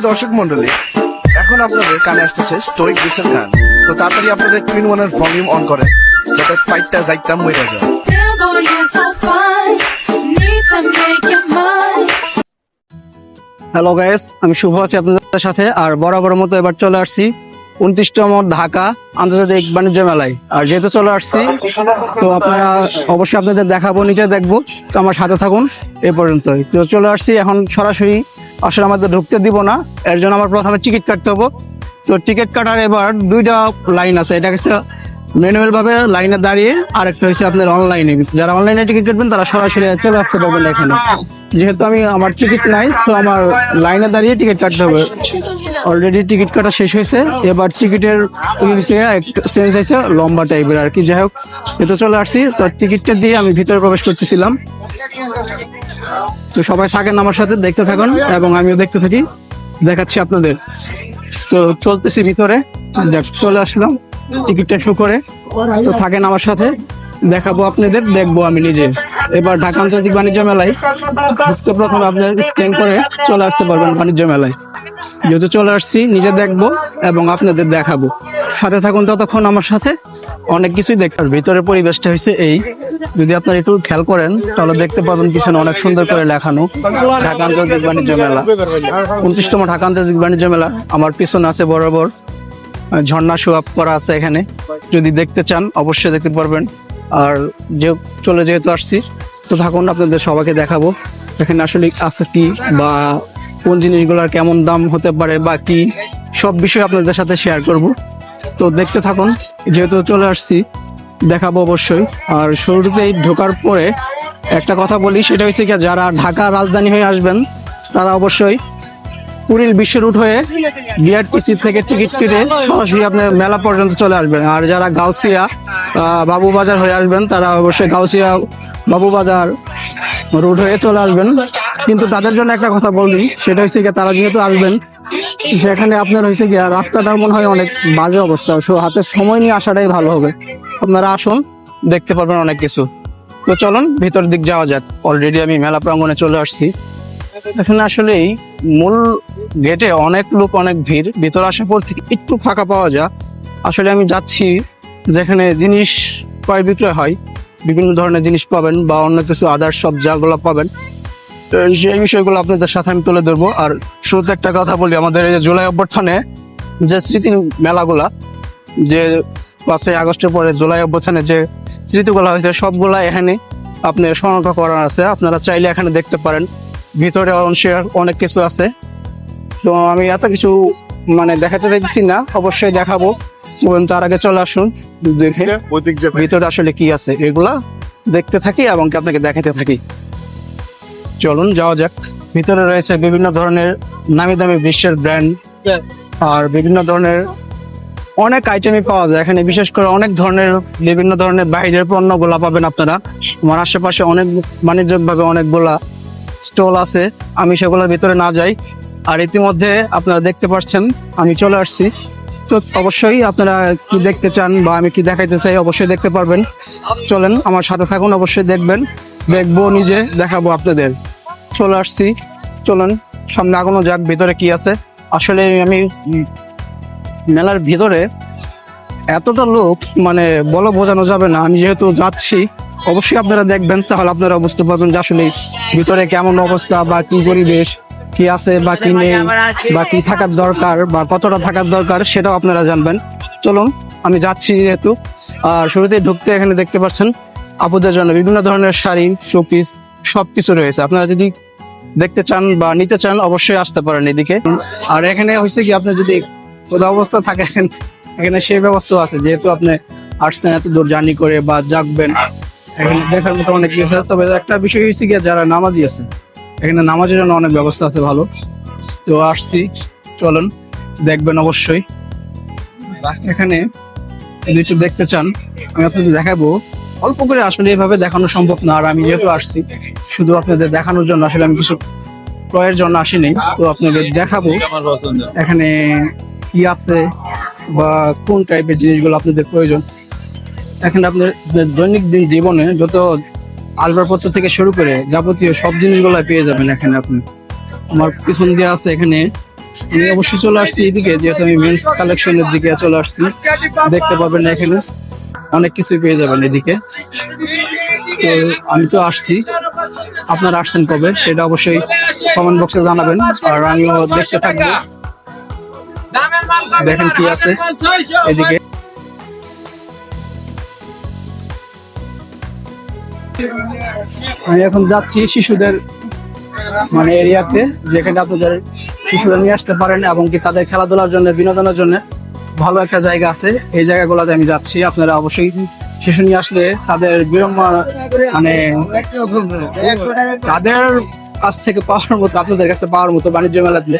সুপ্রিয় দর্শক মন্ডলী এখন আপনাদের কানে আসতেছে স্টোরিক বিসের গান তো তাড়াতাড়ি আপনাদের টুইন ওয়ানের ভলিউম অন করে যাতে ফাইটটা যাইতাম মরে যায়. হ্যালো গাইস আমি শুভ আছি আপনাদের সাথে আর বরাবর মতো এবার চলে আসছি উনত্রিশতম ঢাকা আন্তর্জাতিক বাণিজ্য মেলায়। আর যেহেতু চলে আসছি তো আপনারা অবশ্যই আপনাদের দেখাবো নিচে দেখব। তো আমার সাথে থাকুন এ পর্যন্তই। তো চলে আসছি এখন সরাসরি আসলে আমাদের ঢুকতে দিব না। এর জন্য আমার প্রথমে টিকিট কাটতে হব। তো টিকিট কাটার এবার দুইটা লাইন আছে। এটা হচ্ছে ম্যানুয়াল ভাবে লাইনে দাঁড়িয়ে আর একটা হচ্ছে আপনার অনলাইনে যারা অনলাইনে টিকিট কাটবেন, তারা সরাসরি চলে আসতে পারবেন এখানে। যেহেতু আমি আমার টিকিট নাই তো আমার লাইনে দাঁড়িয়ে টিকিট কাটতে হবে। অলরেডি টিকিট কাটা শেষ হয়েছে। এবার টিকিটের চেঞ্জ হয়েছে, লম্বা টাইপের আর কি। যাই হোক এতে চলে আসছি। তো টিকিটটা দিয়ে আমি ভিতরে প্রবেশ করতেছিলাম। তো সবাই থাকেন আমার সাথে, দেখতে থাকুন এবং আমিও দেখতে থাকি। দেখাচ্ছি আপনাদের। তো চলতেছি ভিতরে। চলে আসলাম টিকিটটা শু করে। তো থাকেন আমার সাথে। দেখাবো আপনাদের, দেখব আমি নিজে। এবার ঢাকা আন্তর্জাতিক বাণিজ্য মেলায় প্রথমে আপনার স্ক্যান করে চলে আসতে পারবেন বাণিজ্য মেলায়। যেহেতু চলে আসছি, নিজে দেখব এবং আপনাদের দেখাবো। সাথে থাকুন ততক্ষণ আমার সাথে, অনেক কিছুই দেখার ভিতরের পরিবেশটা হয়েছে এই। যদি আপনারা একটু খেয়াল করেন, তাহলে দেখতে পাবেন পিছনে অনেক সুন্দর করে লেখানো ঢাকা আন্তর্জাতিক বাণিজ্য মেলা। উনত্রিশতম ঢাকা আন্তর্জাতিক বাণিজ্য মেলা। আমার পিছনে আছে বরাবর, ঝর্ণা আপ করা আছে এখানে। যদি দেখতে চান, অবশ্যই দেখতে পারবেন। আর যে চলে যেহেতু আসছি, তো থাকুন, আপনাদের সবাইকে দেখাবো এখানে আসলে আছে কি বা কোন জিনিসগুলোর কেমন দাম হতে পারে বা কি, সব বিষয় আপনাদের সাথে শেয়ার করব। তো দেখতে থাকুন, যেহেতু চলে আসছি, দেখাবো অবশ্যই। আর শুরুতেই ঢোকার পরে একটা কথা বলি, সেটা হচ্ছে কি যারা ঢাকা রাজধানী হয়ে আসবেন, তারা অবশ্যই কুড়িল বিশ্ব রুট হয়ে বিআরটিসি থেকে টিকিট কেটে সরাসরি আপনার মেলা পর্যন্ত চলে আসবেন। আর যারা গাউসিয়া বাবুবাজার হয়ে আসবেন, তারা অবশ্যই গাউসিয়া বাবুবাজার রুট হয়ে চলে আসবেন। কিন্তু তাদের জন্য একটা কথা বলি সেটা হচ্ছে গিয়ে তারা যেহেতু আসবেন, সেখানে আপনার হয়েছে গিয়া রাস্তাটার মনে হয় অনেক বাজে অবস্থা। সো হাতে সময় নিয়ে আসাটাই ভালো হবে। আপনারা আসুন, দেখতে পারবেন অনেক কিছু। তো চলুন, ভিতর দিক যাওয়া যাক। অলরেডি আমি মেলা প্রাঙ্গণে চলে আসছি। এখানে আসলেই মূল গেটে অনেক লোক, অনেক ভিড়। ভিতরে আসার পর থেকে একটু ফাঁকা পাওয়া যায়। আসলে আমি যাচ্ছি যেখানে জিনিস ক্রয় বিক্রয় হয়। বিভিন্ন ধরনের জিনিস পাবেন বা অন্য কিছু আদার সব যাগুলো পাবেন। সেই বিষয়গুলো আপনাদের সাথে আমি তুলে ধরবো। আর শুরুতে একটা কথা বলি, আমাদের এই যে জুলাই অভ্যর্থনে যে স্মৃতি মেলাগুলা, যে পাঁচই আগস্টের পরে জুলাই অভ্যর্থনে যে স্মৃতিগুলো হয়েছে, সবগুলা এখানে আপনার সংরক্ষণ করা আছে। আপনারা চাইলে এখানে দেখতে পারেন। ভিতরে অংশের অনেক কিছু আছে। তো আমি এত কিছু মানে দেখাতে চাইছি না অবশ্যই দেখাবো। এবং তার আগে চলে আসুন দেখে ভিতরে আসলে কি আছে এগুলা দেখতে থাকি এবং কি আপনাকে দেখাতে থাকি। চলুন যাওয়া যাক। ভিতরে রয়েছে বিভিন্ন ধরনের নামি দামি বিশ্বের ব্র্যান্ড আর বিভিন্ন ধরনের অনেক আইটেমই পাওয়া যায়। এখানে বিশেষ করে অনেক ধরনের বিভিন্ন ধরনের বাইরের পণ্যগুলা পাবেন আপনারা। আমার আশেপাশে অনেক বাণিজ্যিকভাবে অনেকগুলা স্টল আছে। আমি সেগুলোর ভিতরে না যাই। আর ইতিমধ্যে আপনারা দেখতে পাচ্ছেন আমি চলে আসছি। তো অবশ্যই আপনারা কি দেখতে চান বা আমি কি দেখাইতে চাই অবশ্যই দেখতে পারবেন। চলেন, আমার সাথে থাকুন, অবশ্যই দেখবেন। দেখব, নিজে দেখাবো আপনাদের। চলে আসছি। চলেন, সামনে আগানো যাক, ভিতরে কি আছে। আসলে আমি মেলার ভিতরে এতটা লোক মানে বলো বোঝানো যাবে না। আমি যেহেতু যাচ্ছি, অবশ্যই আপনারা দেখবেন, তাহলে আপনারা বুঝতে পারবেন যে আসলে ভিতরে কেমন অবস্থা বা কি পরিবেশ। কি আছে বা কি নেই বা কি থাকার দরকার বা কতটা থাকার দরকার সেটাও আপনারা জানবেন। চলুন আমি যাচ্ছি যেহেতু। আর শুরুতে ঢুকতে এখানে দেখতে পাচ্ছেন আপুদের জন্য বিভিন্ন ধরনের শাড়ি শোপিস সবকিছু রয়েছে। আপনারা যদি দেখতে চান বা নিতে চান অবশ্যই আসতে পারেন এদিকে। আর এখানে হয়েছে কি আপনি যদি কোথাও অবস্থা থাকেন এখানে সেই ব্যবস্থা আছে। যেহেতু আপনি আসছেন এত দূর জার্নি করে বা জাগবেন এখানে দেখার মতো অনেক কিছু আছে। তবে একটা বিষয় হয়েছে কি যারা নামাজি আছে এখানে নামাজের জন্য অনেক ব্যবস্থা আছে, ভালো। তো আসছি, চলুন, দেখবেন অবশ্যই। এখানে যদি একটু দেখতে চান, আমি আপনাদের দেখাবো। অল্প করে আসলে এভাবে দেখানো সম্ভব না, আর আমি যেহেতু আসছি, শুধু আপনাদের দেখানোর জন্য আসলে আমি কিছু ক্রয়ের জন্য আসিনি। তো আপনাদের দেখাবো, এখানে কি আছে বা কোন টাইপের জিনিসগুলো আপনাদের প্রয়োজন। এখানে আপনার দৈনিক দিন জীবনে যত আসবাবপত্র থেকে শুরু করে যাবতীয় সব জিনিসগুলো পেয়ে যাবেন এখানে আপনি। আমার পিছন দিয়ে আছে এখানে। আমি অবশ্যই চলে আসছি এদিকে, যেহেতু আমি মেন্স কালেকশনের দিকে চলে আসছি। দেখতে পাবেন এখানে অনেক কিছুই পেয়ে যাবেন এদিকে। তো আমি তো আসছি। আপনারা আসছেন কবে সেটা অবশ্যই কমেন্ট বক্সে জানাবেন। আর আমিও দেখতে থাকব। দেখেন কি আছে এদিকে। আমি এখন যাচ্ছি শিশুদের মানে এরিয়াতে, যেখানে আপনাদের শিশুরা নিয়ে আসতে পারেন এবং কি তাদের খেলাধুলার জন্য, বিনোদনের জন্য ভালো একটা জায়গা আছে। এই জায়গাগুলোতে আমি যাচ্ছি। আপনারা অবশ্যই শিশু নিয়ে আসলে তাদের বিড়ম্ব মানে তাদের কাছ থেকে পাওয়ার মতো, আপনাদের কাছে পাওয়ার মতো বাণিজ্য মেলাতে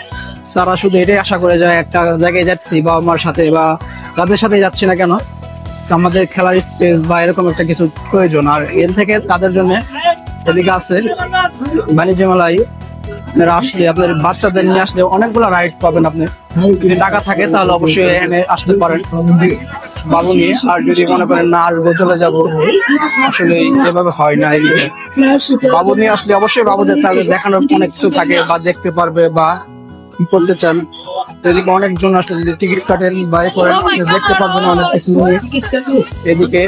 তারা শুধু এটাই আশা করে যায় একটা জায়গায় যাচ্ছি বাবা মার সাথে বা তাদের সাথে যাচ্ছি না কেন? আমাদের খেলার স্পেস বা এরকম একটা কিছু প্রয়োজন। আর এর থেকে তাদের জন্য এদিকে আছে বাণিজ্য মেলায় আসলে আপনার বাচ্চাদের নিয়ে আসলে অনেকগুলো রাইড পাবেন আপনি। যদি টাকা থাকে তাহলে অবশ্যই এখানে আসতে পারেন। বাবু নিয়ে। আর যদি মনে করেন না আসব চলে যাব, আসলে এভাবে হয় না এদিকে। বাবু নিয়ে আসলে অবশ্যই বাবুদের তাদের দেখানোর অনেক কিছু থাকে বা দেখতে পারবে বা কি করতে চান। এদিকে অনেকজন আছে যদি টিকিট কাটেন বা এ করেন দেখতে পারবেন অনেক কিছু নিয়ে। এদিকে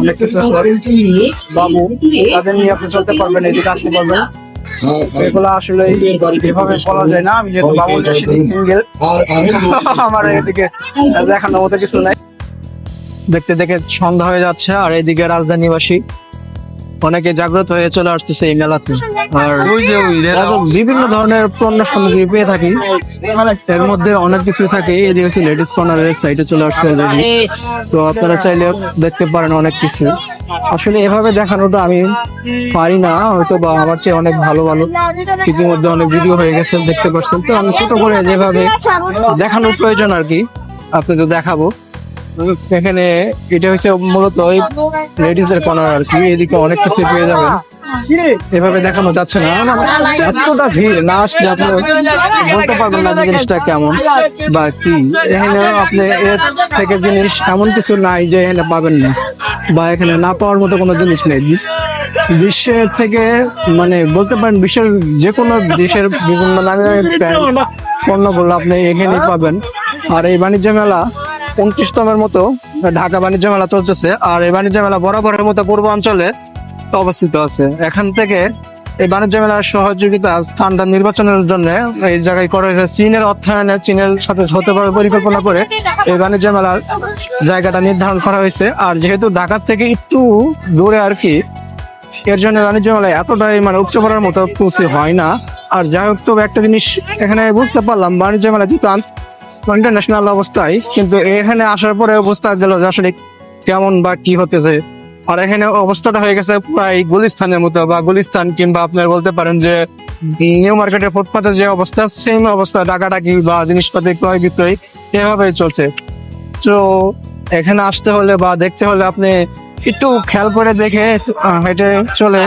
অনেক কিছু আছে। বাবু তাদের নিয়ে আপনি চলতে পারবেন এদিকে আসতে পারবেন। এগুলো আসলে এভাবে বলা যায় না আমি যেহেতু বাবু সিঙ্গেল আমার এদিকে দেখানোর মতো কিছু নাই। দেখতে দেখে সন্ধ্যা হয়ে যাচ্ছে আর এদিকে রাজধানীবাসী অনেকে জাগ্রত হয়ে চলে আসতেছে এই মেলাতে। আর বিভিন্ন ধরনের পণ্য সামগ্রী পেয়ে থাকি। এর মধ্যে অনেক কিছু থাকে। এদিকে হচ্ছে লেডিস কর্নারের সাইডে চলে আসছে তো আপনারা চাইলে দেখতে পারেন অনেক কিছু। আসলে এভাবে দেখানোটা আমি পারি না। হয়তো বা আমার চেয়ে অনেক ভালো ভালো ইতিমধ্যে অনেক ভিডিও হয়ে গেছে দেখতে পাচ্ছেন তো আমি ছোট করে যেভাবে দেখানোর প্রয়োজন আর কি আপনাদের দেখাবো। এখানে এটা হচ্ছে মূলত ওই লেডিসদের কর্নার আর কি, এদিকে অনেক কিছু পেয়ে যাবেন। এভাবে দেখানো যাচ্ছে না। এতটা ভিড়, না আসলে আপনি বলতে পারবেন না যে জিনিসটা কেমন বা কি। এখানে আপনি এর থেকে জিনিস এমন কিছু নাই যে এখানে পাবেন না বা এখানে না পাওয়ার মতো কোনো জিনিস নেই। বিশ্বের থেকে মানে বলতে পারেন বিশ্বের যে কোনো দেশের বিভিন্ন নামে পণ্যগুলো আপনি এখানেই পাবেন। আর এই বাণিজ্য মেলা উনত্রিশতমের মতো ঢাকা বাণিজ্য মেলা চলতেছে, আর এই বাণিজ্য মেলা বরাবরের মতো পূর্বাঞ্চলে অবস্থিত আছে। এখান থেকে এই বাণিজ্য মেলার সহযোগিতা স্থানটা নির্বাচনের জন্য এই জায়গায় করা হয়েছে। চীনের অর্থায়নে চীনের সাথে হতে পারে পরিকল্পনা করে এই বাণিজ্য মেলার জায়গাটা নির্ধারণ করা হয়েছে। আর যেহেতু ঢাকার থেকে একটু দূরে আর কি, এর জন্য বাণিজ্য মেলায় এতটাই মানে উচ্চ করার মতো কিছু হয় না। আর যাই হোক, তবে একটা জিনিস এখানে বুঝতে পারলাম, বাণিজ্য মেলা যেহেতু ইন্টারন্যাশনাল অবস্থায়, কিন্তু এখানে আসার পরে অবস্থা যে আসলে কেমন বা কি হতেছে। আর এখানে অবস্থাটা হয়ে গেছে প্রায় গুলিস্তানের মতো বা গুলিস্তান কিংবা আপনার বলতে পারেন যে নিউ মার্কেটের ফুটপাতের যে অবস্থা সেম অবস্থা, ডাকাডাকি বা জিনিসপাতি ক্রয় বিক্রয় এভাবেই চলছে। তো এখানে আসতে হলে বা দেখতে হলে আপনি একটু খেয়াল করে দেখে হেঁটে চলে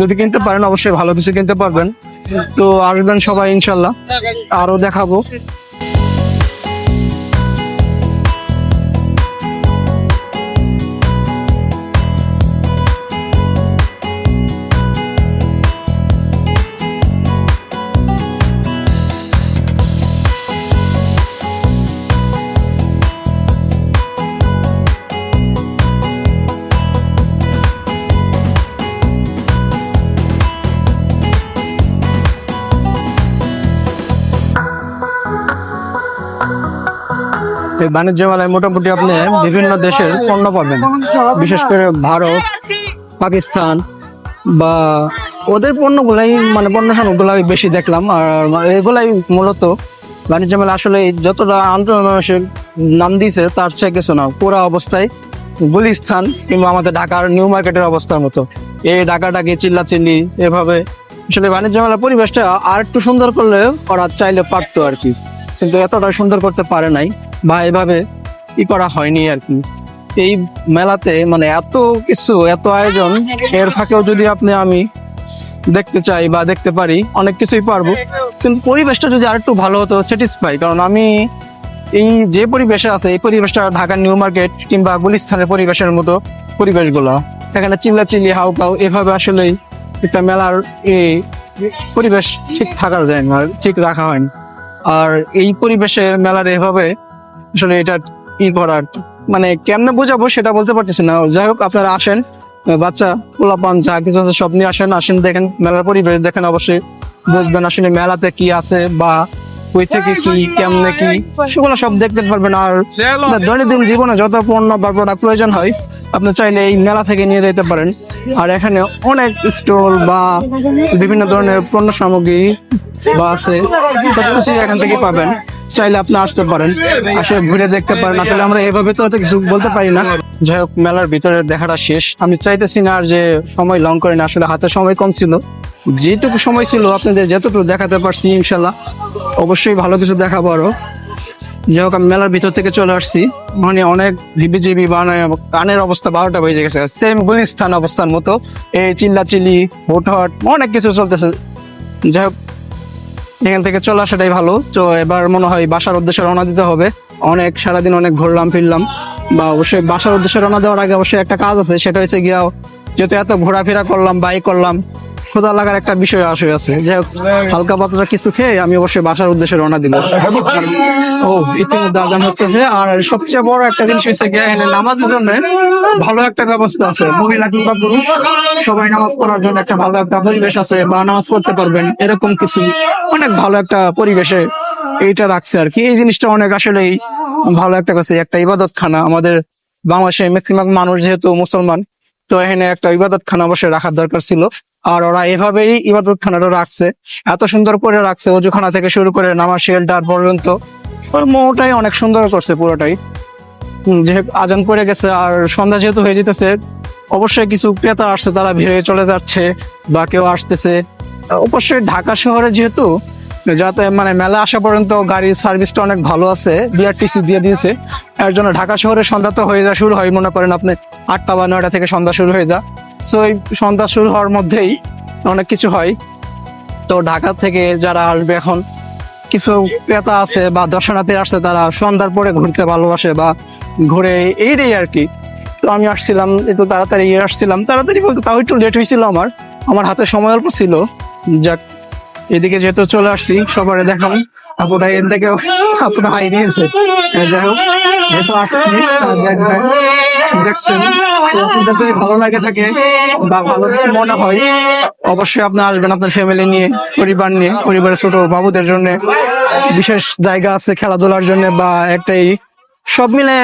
যদি কিনতে পারেন, অবশ্যই ভালো কিছু কিনতে পারবেন। তো আসবেন সবাই ইনশাল্লাহ। আরও দেখাবো। এই বাণিজ্য মেলায় মোটামুটি আপনি বিভিন্ন দেশের পণ্য পাবেন। বিশেষ করে ভারত, পাকিস্তান বা ওদের পণ্যগুলাই মানে পণ্য সামগ্রীগুলাই বেশি দেখলাম। আর এগুলাই মূলত বাণিজ্য মেলা আসলে যতটা আন্তর্জাতিক নাম দিয়েছে তার চেয়ে কিছু না। পুরা অবস্থায় গুলিস্থান কিংবা আমাদের ঢাকার নিউ মার্কেটের অবস্থার মতো। এই ঢাকাটাকে চিল্লা চিল্লি এভাবে আসলে বাণিজ্য মেলার পরিবেশটা আর একটু সুন্দর করলে ওরা চাইলে পারতো আর কি। কিন্তু এতটা সুন্দর করতে পারে নাই। বা এভাবে ই করা হয়নি আর কি। এই মেলাতে মানে এত কিছু, এত আয়োজন এর ফাঁকেও যদি আপনি আমি দেখতে চাই বা দেখতে পারি, অনেক কিছুই পারব। কিন্তু পরিবেশটা যদি আরেকটু ভালো হতো স্যাটিসফাই কারণ আমি এই যে পরিবেশে আছে, এই পরিবেশটা ঢাকার নিউ মার্কেট কিংবা গুলিস্তানের পরিবেশের মতো পরিবেশগুলো। সেখানে চিল্লা চিল্লি হাউ কাউ, এভাবে আসলেই একটা মেলার এই পরিবেশ ঠিক থাকার যায় না, ঠিক রাখা হয় আর এই পরিবেশে, মেলার এভাবে আসলে এটা ই করার। মানে কেমনে বোঝাবো সেটা বলতে পারতেছি না। যাই হোক আপনারা আসেন। বাচ্চা পোলাপান যা কিছু আছে সব নিয়ে আসেন। আসেন দেখেন মেলার পরিবেশ দেখেন অবশ্যই। বুঝবেন আসলে মেলাতে কি আছে বা কই থেকে কি কেমনে কি সেগুলো সব দেখতে পারবেন। আর দৈনন্দিন জীবনে যত পণ্য বা প্রোডাক্ট প্রয়োজন হয় আপনি চাইলে এই মেলা থেকে নিয়ে যেতে পারেন। আর এখানে অনেক স্টল বা বিভিন্ন ধরনের পণ্য সামগ্রী বা আছে সবকিছু এখান থেকে পাবেন। চাইলে আপনি আসতে পারেন আসলে ঘুরে দেখতে পারেন। আসলে আমরা এভাবে তো অত কিছু বলতে পারি না। যাই হোক, মেলার ভিতরে দেখাটা শেষ। আমি চাইতেছি না আর যে সময় লং করে না আসলে হাতে সময় কম ছিল। যেটুকু সময় ছিল আপনাদের যতটুকু দেখাতে পারছি, ইনশাল্লাহ। অবশ্যই ভালো কিছু দেখাবো আরও। যাই হোক, আমি মেলার ভিতর থেকে চলে আসছি। মানে অনেক জিবি বা মানে কানের অবস্থা বারোটা বেজে গেছে। সেম গুলিস্তান অবস্থান মতো। এই চিল্লা চিল্লি হুট হট অনেক কিছু চলতেছে। যাই হোক এখান থেকে চলে আসাটাই ভালো। তো এবার মনে হয় বাসার উদ্দেশ্যে রওনা দিতে হবে। অনেক, সারাদিন অনেক ঘুরলাম, ফিরলাম। বা অবশ্যই বাসার উদ্দেশ্যে রওনা দেওয়ার আগে অবশ্যই একটা কাজ আছে, সেটা হচ্ছে গিয়া যেহেতু এত ঘোরাফেরা করলাম বাইক করলাম খোদা লাগার একটা বিষয় আসে, আছে। যাই হোক, হালকা পাতলা কিছু খেয়ে আমি অবশ্যই বাসার উদ্দেশ্যে রওনা দিব। ও, ইতিমধ্যে হচ্ছে আর সবচেয়ে বড় একটা জিনিস হচ্ছে গিয়ে, এখানে নামাজের জন্য ভালো একটা ব্যবস্থা আছে। মহিলা কিংবা পুরুষ, সবাই নামাজ পড়ার জন্য একটা ভালো একটা পরিবেশ আছে বা নামাজ পড়তে পারবেন, এরকম কিছু অনেক ভালো একটা পরিবেশে এইটা রাখছে আর কি। এই জিনিসটা অনেক আসলেই ভালো একটা কাছে একটা ইবাদত খানা আমাদের বাংলাদেশে ম্যাক্সিমাম মানুষ যেহেতু মুসলমান, তো এখানে একটা ইবাদত খানা অবশ্যই রাখার দরকার ছিল। আর ওরা এভাবেই ইবাদত খানাটা রাখছে। এত সুন্দর করে রাখছে, অজুখানা থেকে শুরু করে নামাজ, শেল্টার পর্যন্ত। মোটাই অনেক সুন্দর করছে পুরোটাই। যেহেতু আজান পড়ে গেছে আর সন্ধ্যা যেহেতু হয়ে যেতেছে, অবশ্যই কিছু ক্রেতা আসছে, তারা ভিড়ে চলে যাচ্ছে বা কেউ আসতেছে। অবশ্যই ঢাকা শহরে যেহেতু, যাতে মানে মেলা আসা পর্যন্ত গাড়ির সার্ভিসটা অনেক ভালো আছে, বিআরটিসি দিয়ে দিয়েছে। এর জন্য ঢাকা শহরে সন্ধ্যা তো হয়ে যা, শুরু হয়। মনে করেন আপনি আটটা বা নয়টা থেকে সন্ধ্যা শুরু হয়ে যা। সো এই সন্ধ্যা শুরু হওয়ার মধ্যেই অনেক কিছু হয়। তো ঢাকা থেকে যারা আসবে এখন, কিছু ক্রেতা আছে বা দর্শনার্থী আসছে, তারা সন্ধ্যার পরে ঘুরতে ভালোবাসে বা ঘুরে এইটাই আর কি। তো আমি আসছিলাম একটু তাড়াতাড়ি আসছিলাম। তাড়াতাড়ি বলতে তাও একটু লেট হয়েছিল আমার। আমার হাতে সময় অল্প ছিল। যাক, এদিকে যেহেতু চলে আসছি, সবারে দেখাম। আপুরা এর থেকে আপুরা হাই এই যাই হোক, যেহেতু দেখছেন যদি ভালো লাগে থাকে বা ভালো কিছু মনে হয়, অবশ্যই আপনি আসবেন আপনার ফ্যামিলি নিয়ে, পরিবার নিয়ে, পরিবারের ছোট বাবুদের জন্য। বিশেষ জায়গা আছে খেলাধুলার জন্য বা একটাই। সব মিলে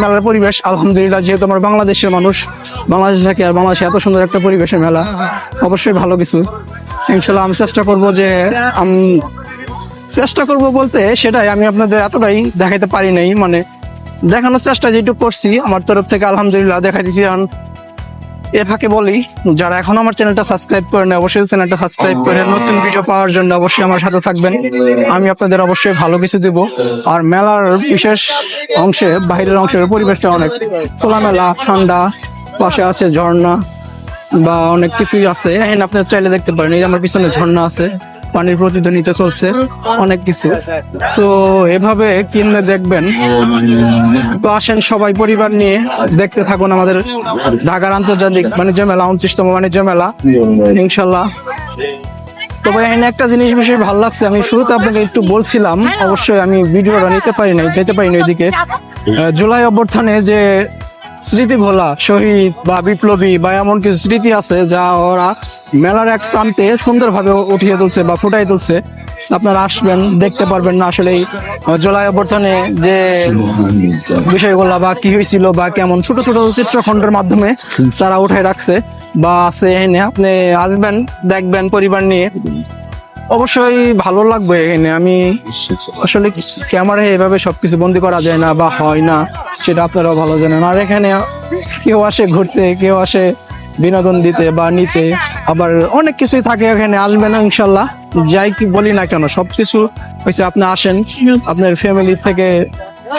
মেলার পরিবেশ, আলহামদুলিল্লাহ, যেহেতু আমার বাংলাদেশের মানুষ, বাংলাদেশ থাকে আর বাংলাদেশে এত সুন্দর একটা পরিবেশের মেলা, অবশ্যই ভালো কিছু। ইনশাল্লাহ আমি চেষ্টা করব যে চেষ্টা করব বলতে সেটাই, আমি আপনাদের এতটাই দেখাইতে পারি নাই মানে দেখানোর চেষ্টা যেটুকু করছি, আমার তরফ থেকে আলহামদুলিল্লাহ দেখাইতেছি। কারণ এ ফাঁকে বলি, যারা এখন আমার চ্যানেলটা সাবস্ক্রাইব করে নেয় অবশ্যই চ্যানেলটা সাবস্ক্রাইব করে নতুন ভিডিও পাওয়ার জন্য অবশ্যই আমার সাথে থাকবেন। আমি আপনাদের অবশ্যই ভালো কিছু দেব। আর মেলার বিশেষ অংশে, বাইরের অংশের পরিবেশটা অনেক খোলামেলা, ঠান্ডা, পাশে আছে ঝর্ণা বা অনেক কিছুই আছে। এখানে আপনি চাইলে দেখতে পারেন, এই আমার পিছনে ঝর্ণা আছে। পানির প্রতিধ্বনিতে চলছে অনেক কিছু। তো এভাবে কিনলে দেখবেন। তো আসেন সবাই পরিবার নিয়ে দেখতে থাকুন আমাদের ঢাকার আন্তর্জাতিক বাণিজ্য মেলা উনত্রিশতম বাণিজ্য মেলা। ইনশাল্লাহ। তবে এখানে একটা জিনিস বেশি ভালো লাগছে আমি শুরুতে আপনাকে একটু বলছিলাম অবশ্যই আমি ভিডিওটা নিতে পারি নাই যেতে পারিনি আহ, জুলাই অভ্যর্থনে যে স্মৃতি ভোলা শহীদ বা বিপ্লবী বা এমন কিছু স্মৃতি আছে যা ওরা মেলার এক প্রান্তে সুন্দরভাবে উঠিয়ে তুলছে বা ফুটাই তুলছে। আপনারা আসবেন দেখতে পারবেন না আসলে আহ, জুলাই যে বিষয়গুলো বা কি হয়েছিল বা কেমন ছোট ছোট চিত্রখণ্ডের মাধ্যমে তারা উঠাই রাখছে বা আছে আপনি আসবেন দেখবেন পরিবার নিয়ে। অবশ্যই ভালো লাগবে এখানে। আমি আসলে ক্যামেরায় এভাবে সবকিছু বন্দি করা যায় না বা হয় না, সেটা আপনারাও ভালো জানেন। আর এখানে কেউ আসে ঘুরতে, কেউ আসে বিনোদন দিতে বা নিতে, আবার অনেক কিছুই থাকে এখানে আসবেন ইনশাল্লাহ। যাই কি বলি না কেন, সবকিছু হয়েছে আপনি আসেন, আপনার ফ্যামিলি থেকে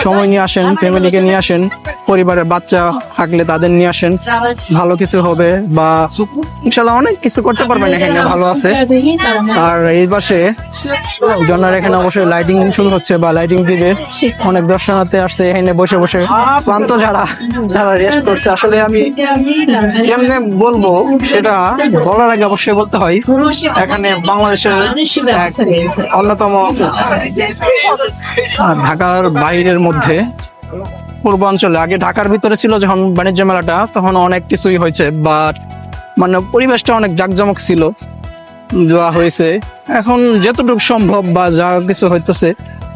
সময় নিয়ে আসেন ফ্যামিলিকে নিয়ে আসেন। পরিবারের বাচ্চা থাকলে তাদের নিয়ে আসেন। ভালো কিছু হবে বা ইনশাল্লাহ অনেক কিছু করতে পারবেন এখানে ভালো আছে। আর এই পাশে জনার এখানে অবশ্যই লাইটিং শুরু হচ্ছে বা লাইটিং দিবে। অনেক দর্শনার্থী আসছে এখানে বসে বসে। ক্লান্ত যারা যারা রেস্ট করছে। আসলে আমি কেমনে বলব সেটা বলার আগে অবশ্যই বলতে হয় এখানে বাংলাদেশের অন্যতম ঢাকার বাইরের মধ্যে পূর্বাঞ্চলে আগে ঢাকার ভিতরে ছিল যখন বাণিজ্য মেলাটা, তখন অনেক কিছুই হয়েছে বাট মানে পরিবেশটা অনেক জাঁকজমক ছিল দেওয়া হয়েছে। এখন যতটুকু সম্ভব বা যা কিছু হইতেছে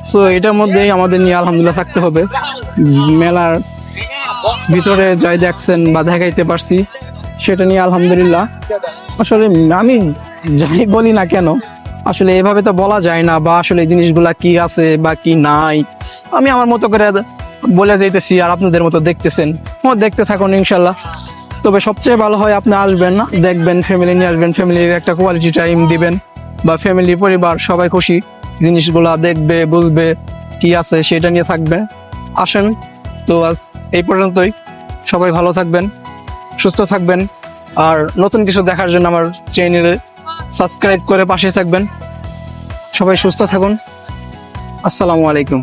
তো এটার মধ্যেই আমাদের নিয়ে আলহামদুলিল্লাহ থাকতে হবে। মেলার ভিতরে যাই দেখছেন বা দেখাইতে পারছি, সেটা নিয়ে আলহামদুলিল্লাহ। আসলে আমি যাই বলি না কেন, আসলে এভাবে তো বলা যায় না বা আসলে জিনিসগুলা কি আছে বা কি নাই। আমি আমার মতো করে বলে যাইতেছি আর আপনাদের মতো দেখতেছেন। ও, দেখতে থাকুন ইনশাল্লাহ। তবে সবচেয়ে ভালো হয় আপনি আসবেন না, দেখবেন ফ্যামিলি নিয়ে আসবেন ফ্যামিলির একটা কোয়ালিটি টাইম দিবেন বা ফ্যামিলি পরিবার, সবাই খুশি, জিনিসগুলা দেখবে, বুঝবে কি আছে সেটা নিয়ে থাকবে। আসেন, তো আজ এই পর্যন্তই। সবাই ভালো থাকবেন, সুস্থ থাকবেন আর নতুন কিছু দেখার জন্য আমার চ্যানেলে সাবস্ক্রাইব করে পাশে থাকবেন। সবাই সুস্থ থাকুন। আসসালামু আলাইকুম।